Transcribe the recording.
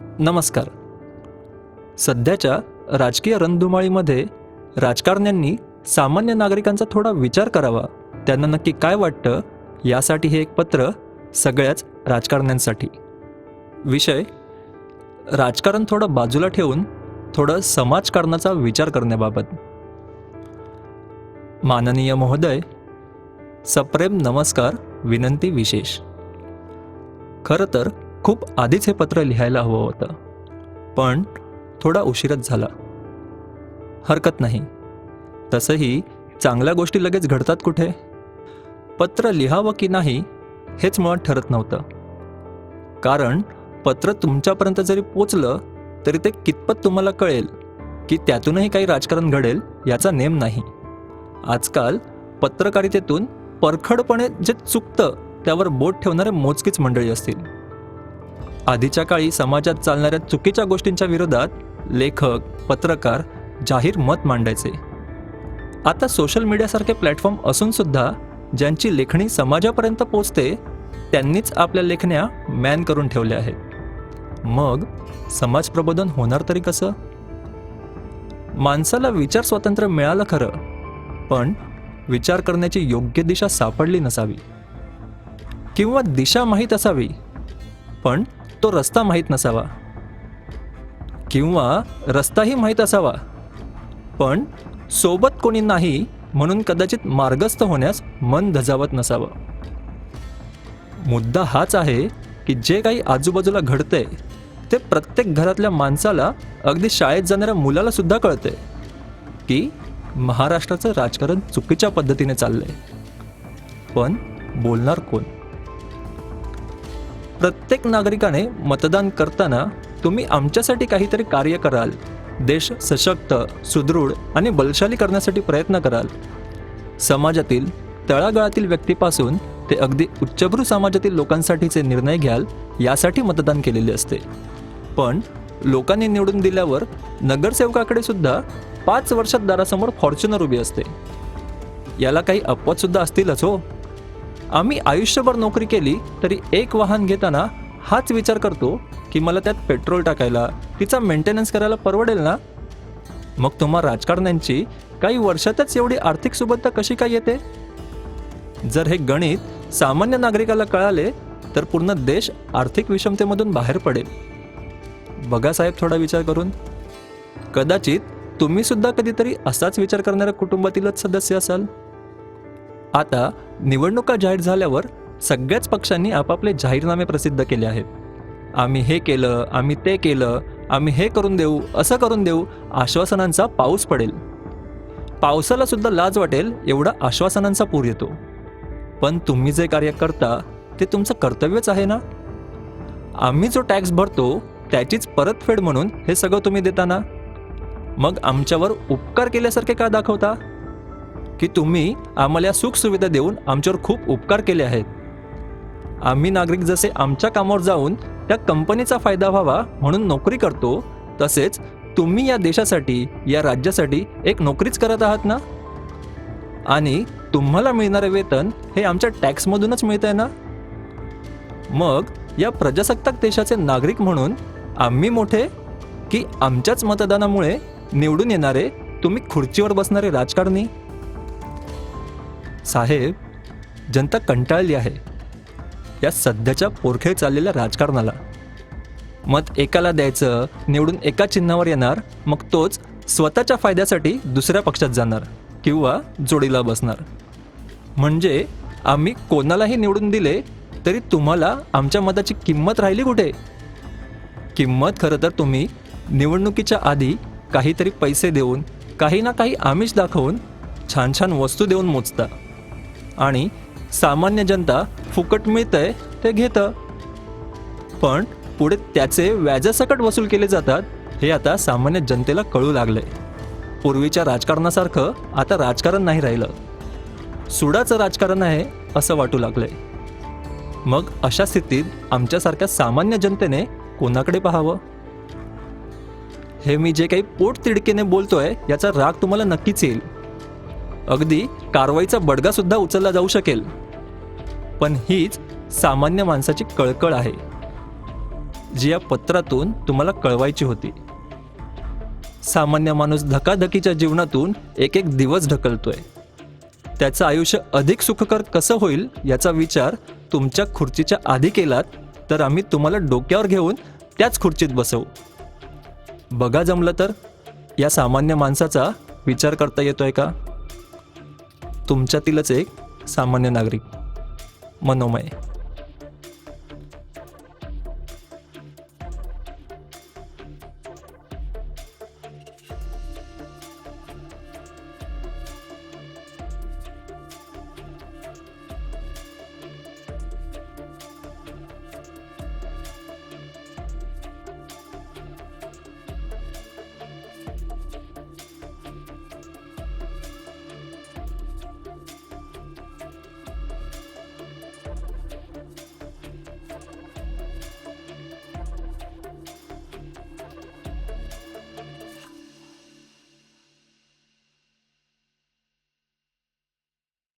नमस्कार. सध्याच्या राजकीय रणधुमाळीमध्ये राजकारण्यांनी सामान्य नागरिकांचा थोडा विचार करावा. त्यांना नक्की काय वाटतं? यासाठी हे एक पत्र सगळ्याच राजकारण्यांसाठी. विषय राजकारण थोडं बाजूला ठेवून थोडं समाजकारणाचा विचार करण्याबाबत. माननीय महोदय सप्रेम नमस्कार विनंती विशेष. खरं तर खूप आधीच हे पत्र लिहायला हवं होतं. पण थोडा उशीरच झाला. हरकत नाही. तसंही चांगल्या गोष्टी लगेच घडतात कुठे? पत्र लिहावं की नाही हेच मुळात ठरत नव्हतं. कारण पत्र तुमच्यापर्यंत जरी पोचलं तरी ते कितपत तुम्हाला कळेल की त्यातूनही काही राजकारण घडेल याचा नेम नाही. आजकाल पत्रकारितेतून परखडपणे जे चुकतं त्यावर बोट ठेवणारे मोजकीच मंडळी असतील. आधीच्या काळी समाजात चालणाऱ्या चुकीच्या गोष्टींच्या विरोधात लेखक पत्रकार जाहीर मत मांडायचे. आता सोशल मीडियासारखे प्लॅटफॉर्म असूनसुद्धा ज्यांची लेखणी समाजापर्यंत पोचते त्यांनीच आपल्या लेखण्या मॅन करून ठेवल्या आहेत. मग समाज प्रबोधन होणार तरी कसं? माणसाला विचार स्वातंत्र्य मिळालं खरं पण विचार करण्याची योग्य दिशा सापडली नसावी. किंवा दिशा माहीत असावी पण तो रस्ता माहीत नसावा. किंवा रस्ताही माहीत असावा. पण सोबत कोणी नाही म्हणून कदाचित मार्गस्थ होण्यास मन धजावत नसावं. मुद्दा हाच आहे की जे काही आजूबाजूला घडतंय ते प्रत्येक घरातल्या माणसाला अगदी शाळेत जाणाऱ्या मुलाला सुद्धा कळतंय की महाराष्ट्राचं राजकारण चुकीच्या पद्धतीने चाललंय. पण बोलणार कोण? प्रत्येक नागरिकाने मतदान करताना तुम्ही आमच्यासाठी काहीतरी कार्य कराल. देश सशक्त सुदृढ आणि बलशाली करण्यासाठी प्रयत्न कराल. समाजातील तळागाळातील व्यक्तीपासून ते अगदी उच्चभ्रू समाजातील लोकांसाठीचे निर्णय घ्याल यासाठी मतदान केलेले असते. पण लोकांनी निवडून दिल्यावर नगरसेवकाकडे सुद्धा पाच वर्षात दारासमोर फॉर्च्युनर उभी असते. याला काही अपवादसुद्धा असतीलच हो. आम्ही आयुष्यभर नोकरी केली तरी एक वाहन घेताना हाच विचार करतो की मला त्यात पेट्रोल टाकायला तिचा मेंटेनन्स करायला परवडेल ना? मग तुम्हा राजकारण्यांची काही वर्षातच एवढी आर्थिक सुबत्ता कशी काय येते? जर हे गणित सामान्य नागरिकाला कळाले तर पूर्ण देश आर्थिक विषमतेमधून बाहेर पडेल. बघा साहेब थोडा विचार करून. कदाचित तुम्ही सुद्धा कधीतरी असाच विचार करणाऱ्या कुटुंबातीलच सदस्य असाल. आता निवडणुका जाहीर झाल्यावर सगळ्याच पक्षांनी आपापले जाहीरनामे प्रसिद्ध केले आहेत. आम्ही हे केलं आम्ही ते केलं आम्ही हे करून देऊ असं करून देऊ आश्वासनांचा पाऊस पडेल. पावसाला सुद्धा लाज वाटेल एवढा आश्वासनांचा पूर येतो. पण तुम्ही जे कार्य करता ते तुमचं कर्तव्यच आहे ना? आम्ही जो टॅक्स भरतो त्याचीच परतफेड म्हणून हे सगळं तुम्ही देताना मग आमच्यावर उपकार केल्यासारखे का दाखवता? की तुम्ही आम्हाला या सुखसुविधा देऊन आमच्यावर खूप उपकार केले आहेत. आम्ही नागरिक जसे आमच्या कामावर जाऊन त्या कंपनीचा फायदा व्हावा म्हणून नोकरी करतो तसेच तुम्ही या देशासाठी या राज्यासाठी एक नोकरीच करत आहात ना? आणि तुम्हाला मिळणारे वेतन हे आमच्या टॅक्समधूनच मिळत आहे ना? मग या प्रजासत्ताक देशाचे नागरिक म्हणून आम्ही मोठे की आमच्याच मतदानामुळे निवडून येणारे तुम्ही खुर्चीवर बसणारे राजकारणी? साहेब जनता कंटाळली आहे. या सध्याच्या पोरखेळ चाललेल्या राजकारणाला. मत एकाला द्यायचं निवडून एका चिन्हावर येणार मग तोच स्वतःच्या फायद्यासाठी दुसऱ्या पक्षात जाणार किंवा जोडीला बसणार. म्हणजे आम्ही कोणालाही निवडून दिले तरी तुम्हाला आमच्या मताची किंमत राहिली कुठे? किंमत खरं तर तुम्ही निवडणुकीच्या आधी काहीतरी पैसे देऊन काही ना काही आमिष दाखवून छान छान वस्तू देऊन मोजता. आणि सामान्य जनता फुकट मिळतंय ते घेतं. पण पुढे त्याचे व्याजासकट वसूल केले जातात हे आता सामान्य जनतेला कळू लागले पूर्वीच्या राजकारणासारखं आता राजकारण नाही राहिलं. सुडाचं राजकारण आहे असं वाटू लागलंय. मग अशा स्थितीत आमच्यासारख्या सामान्य जनतेने कोणाकडे पाहावं? हे मी जे काही पोट तिडकीने बोलतोय याचा राग तुम्हाला नक्कीच येईल. अगदी कारवाईचा बडगा सुद्धा उचलला जाऊ शकेल. पण हीच सामान्य माणसाची कळकळ आहे जी या पत्रातून तुम्हाला कळवायची होती. सामान्य माणूस धकाधकीच्या जीवनातून एक एक दिवस ढकलतोय. त्याचं आयुष्य अधिक सुखकर कसं होईल याचा विचार तुमच्या खुर्चीच्या आधी केलात तर आम्ही तुम्हाला डोक्यावर घेऊन त्याच खुर्चीत बसवू. बघा जमलं तर या सामान्य माणसाचा विचार करता येतोय का? तुमच्यातीलच एक सामान्य नागरिक मनोमय.